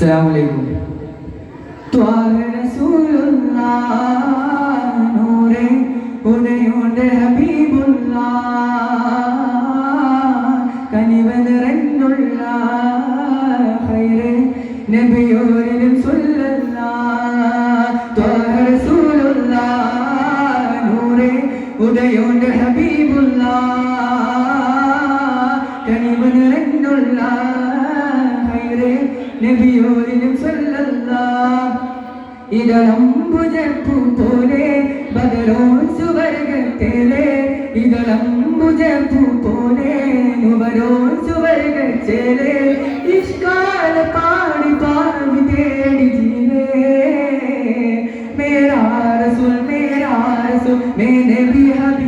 അസ്സലാമലൈക്കും. ത്വാഹ الله നൂറേ ഉദയോന്റെ ഹബീബുള്ളാഹ് കനിവ നിറഞ്ഞുള്ള ഖൈറേ നബിയോരിലും സ്വല്ലല്ലാഹ് ത്വാഹ റസൂലുള്ള നൂറേ ഉദയോന്റെ ഹബീബുള്ളാഹ് നബിയോരിലും ഇതളംബുജപ്പും പോലെ ബദലോ സുവർഗത്തിലെ ഇതളംബുജപ്പും പോലെ നുവരോ സുവർഗത്തിലെ ഇഷ്കാല പാടി പാടി തേടി ജീവേ. മേരാ റസൂൽ മേരാ റസൂൽ മേ നബി ഹബീബ്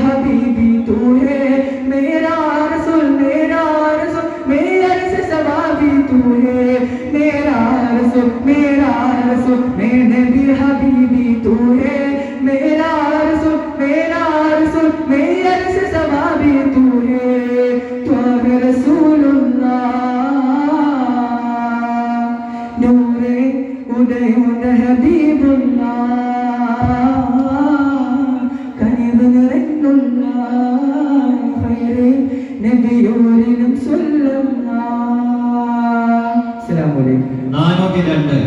നബി ഹബീബി തൂ ഹേ മേരാ റസൂൽ മേരാ റസൂൽ മേ അർശ സവാബി തൂ ഹേ മേരാ റസൂൽ മേരാ റസൂൽ മേ നബി ഹബീബി തൂ ഹേ മേരാ റസൂൽ മേരാ റസൂൽ മേ അർശ സവാബി തൂ ഹേ ത്വഹ റസൂലുള്ളാഹ് നൂറേ ഉദയോദ ഹബീബുല്ലാഹ് നാനൂറ്റി രണ്ട്.